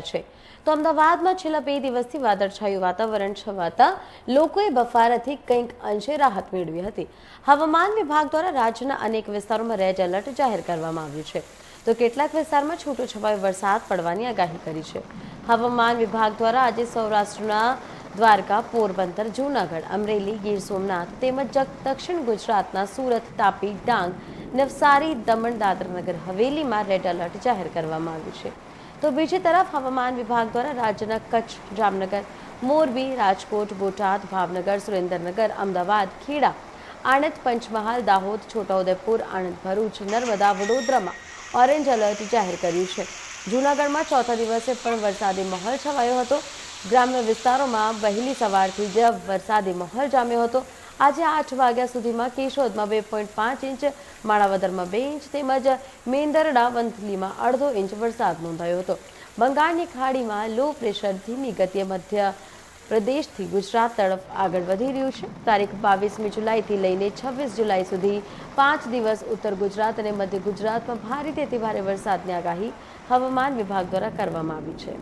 છે. તો અમદાવાદમાં છેલ્લા બે દિવસથી વાદળછાયું વાતાવરણ છવાતા લોકોએ બફારાથી કંઈક અંશે રાહત મેળવી હતી. હવામાન વિભાગ દ્વારા રાજ્યના અનેક વિસ્તારોમાં રેડ એલર્ટ જાહેર કરવામાં આવ્યું છે. તો કેટલાક વિસ્તારમાં છૂટો છવાયો વરસાદ પડવાની આગાહી કરી છે. હવામાન વિભાગ દ્વારા આજે સૌરાષ્ટ્રના દ્વારકા, પોરબંદર, જૂનાગઢ, અમરેલી, ગીર સોમનાથ તેમજ દક્ષિણ ગુજરાતના સુરત, તાપી, ડાંગ, નવસારી, દમણ, દાદરાનગર, હવેલીમાં રેડ એલર્ટ જાહેર કરવામાં આવ્યું છે. તો બીજી તરફ હવામાન વિભાગ દ્વારા રાજ્યના કચ્છ, જામનગર, મોરબી, રાજકોટ, બોટાદ, ભાવનગર, સુરેન્દ્રનગર, અમદાવાદ, ખેડા, આણંદ, પંચમહાલ, દાહોદ, છોટાઉદેપુર, આણંદ, ભરૂચ, નર્મદા, વડોદરામાં ઓરેન્જ એલર્ટ જાહેર કર્યું છે. જૂનાગઢમાં ચોથા દિવસે પણ વરસાદી માહોલ છવાયો હતો. ગ્રામ્ય વિસ્તારોમાં વહેલી સવારથી જ વરસાદી માહોલ જામ્યો હતો. આજે આઠ વાગ્યા સુધીમાં કેશોદમાં બે પોઈન્ટ પાંચ ઇંચ, માણાવદરમાં બે ઇંચ તેમજ મેંદરડા વંથલીમાં અડધો ઇંચ વરસાદ નોંધાયો હતો. બંગાળની ખાડીમાં લો પ્રેશર ધીમી ગતિએ મધ્ય પ્રદેશથી ગુજરાત તરફ આગળ વધી રહ્યું છે. તારીખ બાવીસમી જુલાઈથી લઈને છવ્વીસ જુલાઈ સુધી પાંચ દિવસ ઉત્તર ગુજરાત અને મધ્ય ગુજરાતમાં ભારેથી અતિ ભારે વરસાદની આગાહી હવામાન વિભાગ દ્વારા કરવામાં આવી છે.